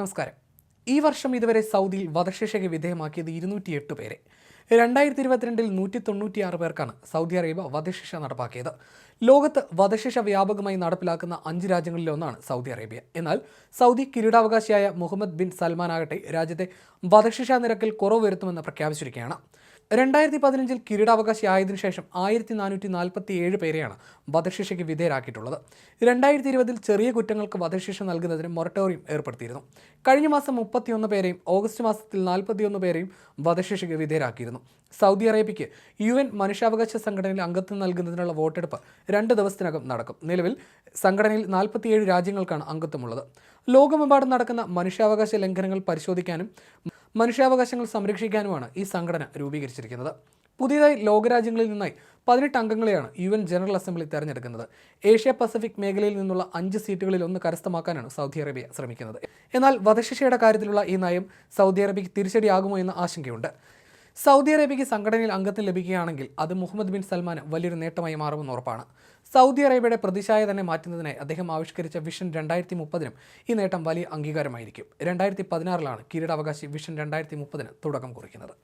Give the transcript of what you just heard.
നമസ്കാരം. ഈ വർഷം ഇതുവരെ സൗദിയിൽ വധശിക്ഷയ്ക്ക് വിധേയമാക്കിയത് ഇരുന്നൂറ്റി എട്ട് പേരെ. രണ്ടായിരത്തി ഇരുപത്തിരണ്ടിൽ നൂറ്റി തൊണ്ണൂറ്റിയാറ് പേർക്കാണ് സൗദി അറേബ്യ വധശിക്ഷ നടപ്പാക്കിയത്. ലോകത്ത് വധശിക്ഷ വ്യാപകമായി നടപ്പിലാക്കുന്ന അഞ്ച് രാജ്യങ്ങളിലൊന്നാണ് സൗദി അറേബ്യ. എന്നാൽ സൗദി കിരീടാവകാശിയായ മുഹമ്മദ് ബിൻ സൽമാൻ ആകട്ടെ രാജ്യത്തെ വധശിക്ഷാ നിരക്കിൽ കുറവ് വരുത്തുമെന്ന് പ്രഖ്യാപിച്ചിരിക്കുകയാണ്. രണ്ടായിരത്തി പതിനഞ്ചിൽ കിരീടാവകാശി ആയതിനു ശേഷം ആയിരത്തി നാനൂറ്റി നാൽപ്പത്തി ഏഴ് പേരെയാണ് വധശിക്ഷയ്ക്ക് വിധേയരാക്കിയിട്ടുള്ളത്. രണ്ടായിരത്തി ഇരുപതിൽ ചെറിയ കുറ്റങ്ങൾക്ക് വധശിക്ഷ നൽകുന്നതിന് മൊറട്ടോറിയം ഏർപ്പെടുത്തിയിരുന്നു. കഴിഞ്ഞ മാസം മുപ്പത്തിയൊന്ന് പേരെയും ഓഗസ്റ്റ് മാസത്തിൽ നാൽപ്പത്തിയൊന്ന് പേരെയും വധശിക്ഷയ്ക്ക് വിധേയരാക്കിയിരുന്നു. സൗദി അറേബ്യയ്ക്ക് യു എൻ മനുഷ്യാവകാശ സംഘടനയിൽ അംഗത്വം നൽകുന്നതിനുള്ള വോട്ടെടുപ്പ് രണ്ട് ദിവസത്തിനകം നടക്കും. നിലവിൽ സംഘടനയിൽ നാൽപ്പത്തിയേഴ് രാജ്യങ്ങൾക്കാണ് അംഗത്വമുള്ളത്. ലോകമെമ്പാടും നടക്കുന്ന മനുഷ്യാവകാശ ലംഘനങ്ങൾ പരിശോധിക്കാനും മനുഷ്യാവകാശങ്ങൾ സംരക്ഷിക്കാനുമാണ് ഈ സംഘടന രൂപീകരിച്ചിരിക്കുന്നത്. പുതിയതായി ലോകരാജ്യങ്ങളിൽ നിന്നായി പതിനെട്ട് അംഗങ്ങളെയാണ് യു എൻ ജനറൽ അസംബ്ലി തെരഞ്ഞെടുക്കുന്നത്. ഏഷ്യ പസഫിക് മേഖലയിൽ നിന്നുള്ള അഞ്ച് സീറ്റുകളിൽ ഒന്ന് കരസ്ഥമാക്കാനാണ് സൗദി അറേബ്യ ശ്രമിക്കുന്നത്. എന്നാൽ വധശിക്ഷയുടെ കാര്യത്തിലുള്ള ഈ നയം സൗദി അറേബ്യയ്ക്ക് തിരിച്ചടിയാകുമോ എന്ന ആശങ്കയുണ്ട്. സൗദി അറേബ്യയ്ക്ക് സംഘടനയിൽ അംഗത്വം ലഭിക്കുകയാണെങ്കിൽ അത് മുഹമ്മദ് ബിൻ സൽമാന് വലിയൊരു നേട്ടമായി മാറുമെന്ന് ഉറപ്പാണ്. സൗദി അറേബ്യയുടെ പ്രതിച്ഛായ തന്നെ മാറ്റുന്നതിനായി അദ്ദേഹം ആവിഷ്കരിച്ച വിഷൻ രണ്ടായിരത്തി മുപ്പതിനും ഈ നേട്ടം വലിയ അംഗീകാരമായിരിക്കും. രണ്ടായിരത്തി പതിനാറിലാണ് കിരീടാവകാശി വിഷൻ രണ്ടായിരത്തി മുപ്പതിന് തുടക്കം കുറിക്കുന്നത്.